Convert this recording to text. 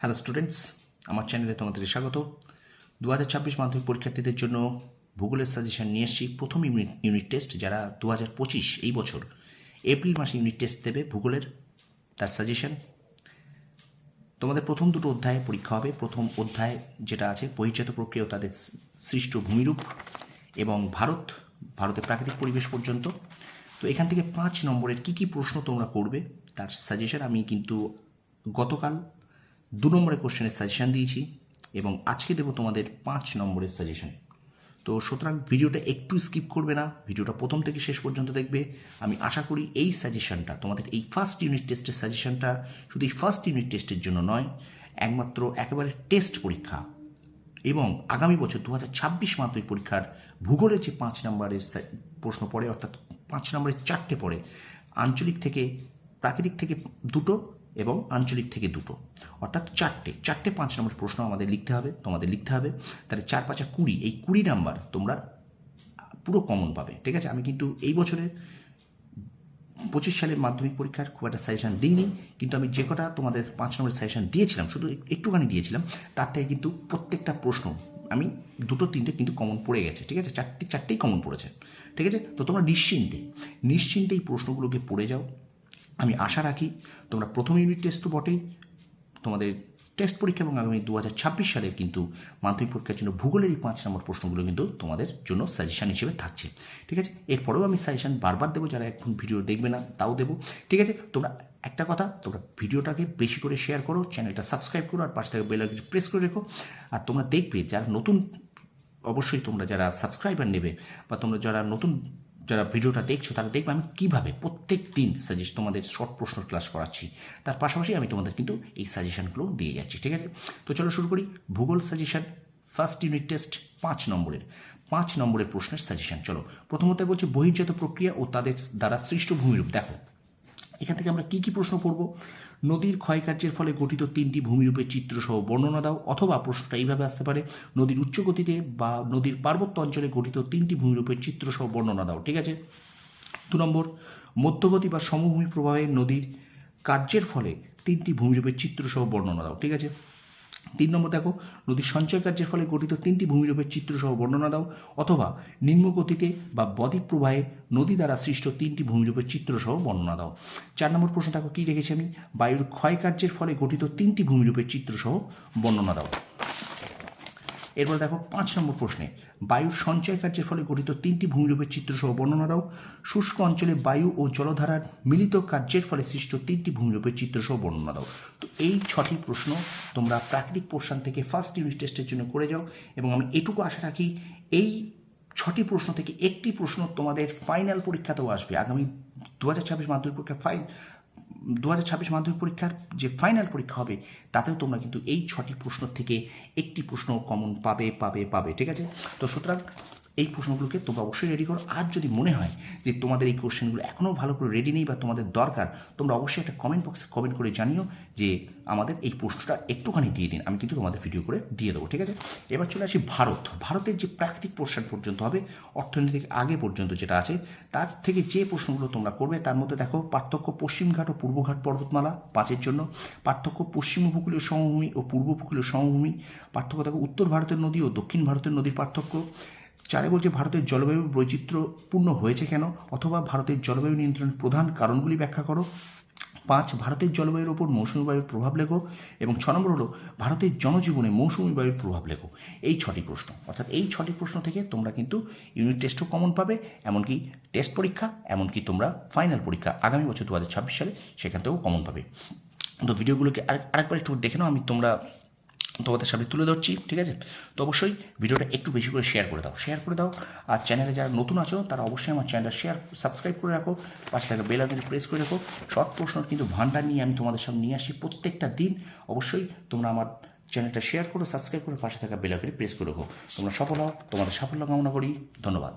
Hello students আমার চ্যানেলে তোমাদের স্বাগত। দু হাজার ছাব্বিশ মাধ্যমিক পরীক্ষার্থীদের জন্য ভূগোলের সাজেশন নিয়ে এসেছি প্রথম ইউনিট ইউনিট টেস্ট যারা দু হাজার পঁচিশ এই বছর এপ্রিল মাসে ইউনিট টেস্ট দেবে ভূগোলের তার সাজেশন তোমাদের প্রথম দুটো অধ্যায়ে পরীক্ষা হবে। প্রথম অধ্যায় যেটা আছে, বহির্জাত প্রক্রিয়া তাদের সৃষ্ট ভূমিরূপ এবং ভারত, ভারতের প্রাকৃতিক পরিবেশ পর্যন্ত। তো এখান থেকে পাঁচ নম্বরের কি কি প্রশ্ন তোমরা করবে তার সাজেশন আমি কিন্তু গতকাল দু নম্বরের কোশ্চেনের সাজেশন দিয়েছি এবং আজকে দেবো তোমাদের পাঁচ নম্বরের সাজেশান তো সুতরাং ভিডিওটা একটু স্কিপ করবে না, ভিডিওটা প্রথম থেকে শেষ পর্যন্ত দেখবে। আমি আশা করি এই সাজেশানটা তোমাদের এই ফার্স্ট ইউনিট টেস্টের সাজেশানটা শুধু এই ফার্স্ট ইউনিট টেস্টের জন্য নয়, একমাত্র একেবারে টেস্ট পরীক্ষা এবং আগামী বছর দু হাজার ছাব্বিশ মাধ্যমিক পরীক্ষার ভূগোলের যে পাঁচ নম্বরের প্রশ্ন পড়ে, অর্থাৎ পাঁচ নম্বরের চারটে পড়ে, আঞ্চলিক থেকে প্রাকৃতিক থেকে দুটো এবং আঞ্চলিক থেকে দুটো। অর্থাৎ চারটে। চারটে পাঁচ নম্বর প্রশ্ন আমাদের লিখতে হবে, তোমাদের লিখতে হবে। তাহলে চার পাঁচা কুড়ি, এই কুড়ি নাম্বার তোমরা পুরো কমন পাবে। ঠিক আছে? আমি কিন্তু এই বছরের পঁচিশ সালের মাধ্যমিক পরীক্ষার খুব একটা সাজেশান দিইনি, কিন্তু আমি যে কটা তোমাদের পাঁচ নম্বরের সাজেশান দিয়েছিলাম, শুধু একটুখানি দিয়েছিলাম, তার থেকে কিন্তু প্রত্যেকটা প্রশ্ন আমি দুটো, তিনটে কিন্তু কমন পড়ে গেছে। ঠিক আছে? চারটে, চারটেই কমন পড়েছে। ঠিক আছে? তো তোমরা নিশ্চিন্তে নিশ্চিন্তে এই প্রশ্নগুলোকে পড়ে যাও। আমি আশা রাখি তোমরা প্রথম ইউনিট টেস্ট তো বটেই। তোমাদের টেস্ট পরীক্ষা এবং আগামী দু হাজার ছাব্বিশ সালের কিন্তু মাধ্যমিক পরীক্ষার জন্য ভূগোলের এই পাঁচ নম্বর প্রশ্নগুলো কিন্তু তোমাদের জন্য সাজেশান হিসেবে থাকছে। ঠিক আছে? এরপরেও আমি সাজেশান বারবার দেবো, যারা এখন ভিডিও দেখবে না, তাও দেবো। ঠিক আছে? তোমরা একটা কথা, তোমরা ভিডিওটাকে বেশি করে শেয়ার করো চ্যানেলটা সাবস্ক্রাইব করো, আর পাশ থেকে বেল আইকনটি প্রেস করে রেখো। আর তোমরা দেখবে যারা নতুন, অবশ্যই তোমরা যারা সাবস্ক্রাইবার নেবে বা তোমরা যারা নতুন যারা ভিডিওটা দেখছ, তারা দেখবে আমি কীভাবে প্রত্যেক দিন সাজেস্ট তোমাদের শর্ট প্রশ্ন ক্লাস করাচ্ছি। তার পাশাপাশি আমি তোমাদের কিন্তু এই সাজেশনগুলো দিয়ে যাচ্ছি, ঠিক আছে? তো চলো শুরু করি। ভূগোল সাজেশান ফার্স্ট ইউনিট টেস্ট পাঁচ নম্বরের। পাঁচ নম্বরের প্রশ্নের সাজেশান চলো। প্রথমত বলছি বহির্জাত প্রক্রিয়া ও তাদের দ্বারা সৃষ্ট ভূমিরূপ, দেখো। এখান থেকে আমরা কি কি প্রশ্ন পড়ব? নদীর ক্ষয়কার্যের ফলে গঠিত তিনটি ভূমিরূপের চিত্রসহ বর্ণনা দাও, অথবা প্রশ্নটা এইভাবে আসতে পারে, নদীর উচ্চ গতিতে বা নদীর পার্বত্য অঞ্চলে গঠিত তিনটি ভূমিরূপের চিত্রসহ বর্ণনা দাও, ঠিক আছে? দু নম্বর মধ্যগতি বা সমভূমি প্রভাবে নদীর কার্যের ফলে তিনটি ভূমিরূপের চিত্রসহ বর্ণনা দাও, ঠিক আছে? তিন নম্বর দেখো, নদীর সঞ্চয় কার্যের ফলে গঠিত তিনটি ভূমিরূপের চিত্রসহ বর্ণনা দাও, অথবা নিম্নগতিতে বা বদ্বীপ প্রবাহে নদী দ্বারা সৃষ্ট তিনটি ভূমিরূপের চিত্রসহ বর্ণনা দাও। চার নম্বর প্রশ্ন দেখো, কী রেখেছি আমি? বায়ুর ক্ষয় কার্যের ফলে গঠিত তিনটি ভূমিরূপের চিত্রসহ বর্ণনা দাও। এরপর দেখো পাঁচ নম্বর প্রশ্নে বায়ুর সঞ্চয় কার্যের ফলে গঠিত তিনটি ভূমিরূপের চিত্র চিত্রসহ বর্ণনা দাও। শুষ্ক অঞ্চলে বায়ু ও জলধারার মিলিত কার্যের ফলে সৃষ্ট তিনটি ভূমিরূপের চিত্রসহ বর্ণনা দাও। তো এই ছটি প্রশ্ন তোমরা প্রাকৃতিক পোর্শন থেকে ফার্স্ট ইউনিট টেস্টের জন্য করে যাও এবং আমি এটুকু আশা রাখি এই ছটি প্রশ্ন থেকে একটি প্রশ্ন তোমাদের ফাইনাল পরীক্ষাতেও আসবে। আগামী দু হাজার ছাব্বিশ মাধ্যমিক পরীক্ষা ফাইন দু হাজার ছাব্বিশ মাধ্যমিক পরীক্ষার যে ফাইনাল পরীক্ষা হবে, তাতেও তোমরা কিন্তু এই ছটি প্রশ্ন থেকে একটি প্রশ্ন কমন পাবে পাবে পাবে, ঠিক আছে? তো সুতরাং এই প্রশ্নগুলোকে তোমরা অবশ্যই রেডি করো। আর যদি মনে হয় যে তোমাদের এই কোশ্চেনগুলো এখনও ভালো করে রেডি নেই বা তোমাদের দরকার, তোমরা অবশ্যই একটা কমেন্ট বক্সে কমেন্ট করে জানিও যে আমাদের এই প্রশ্নটা একটুখানি দিয়ে দিন। আমি কিন্তু তোমাদের ভিডিও করে দিয়ে দেবো, ঠিক আছে? এবার চলে আসি ভারত। ভারতের যে প্রাকৃতিক পোর্শন পর্যন্ত হবে, অর্থনৈতিক আগে পর্যন্ত যেটা আছে, তার থেকে যে প্রশ্নগুলো তোমরা করবে, তার মধ্যে দেখো পার্থক্য পশ্চিমঘাট ও পূর্বঘাট পর্বতমালা পাঁচের জন্য, পার্থক্য পশ্চিম উপকূলীয় সমভূমি ও পূর্ব উপকূলীয় সমভূমি, পার্থক্য দেখো উত্তর ভারতের নদী ও দক্ষিণ ভারতের নদীর পার্থক্য চারে বলছে, ভারতের জলবায়ু বৈচিত্র্যপূর্ণ হয়েছে কেন? অথবা ভারতের জলবায়ু নিয়ন্ত্রণের প্রধান কারণগুলি ব্যাখ্যা করো। পাঁচ, ভারতের জলবায়ুর ওপর মৌসুমি বায়ুর প্রভাব লেখো। এবং ছ, নম্বর হলো, ভারতের জনজীবনে মৌসুমি বায়ুর প্রভাব লেখো। এই ছটি প্রশ্ন। অর্থাৎ এই ছটি প্রশ্ন থেকে তোমরা কিন্তু ইউনিট টেস্টও কমন পাবে, এমনকি টেস্ট পরীক্ষা, এমনকি তোমরা ফাইনাল পরীক্ষা আগামী বছর দু হাজার ছাব্বিশ সালে সেখান থেকেও কমন পাবে। তো ভিডিওগুলোকে আরেক, আরেকবার একটু দেখে নাও, আমি তোমরা তোমাদের সামনে তুলে ধরছি, ঠিক আছে? তো অবশ্যই ভিডিওটা একটু বেশি করে শেয়ার করে দাও শেয়ার করে দাও। আর চ্যানেলে যারা নতুন আছো, তারা অবশ্যই আমার চ্যানেলটা শেয়ার সাবস্ক্রাইব করে রাখো, পাশে থাকা বেল আইকন প্রেস করে রাখো। শর্ট প্রশ্ন কিন্তু ভান্ডার নিয়ে আমি তোমাদের সামনে নিয়ে আসি প্রত্যেকটা দিন। অবশ্যই তোমরা আমার চ্যানেলটা শেয়ার করো সাবস্ক্রাইব করে, পাশে থাকা বেল আইকনে প্রেস করে রাখো। তোমরা সফল হও, তোমাদের সাফল্য কামনা করি। ধন্যবাদ।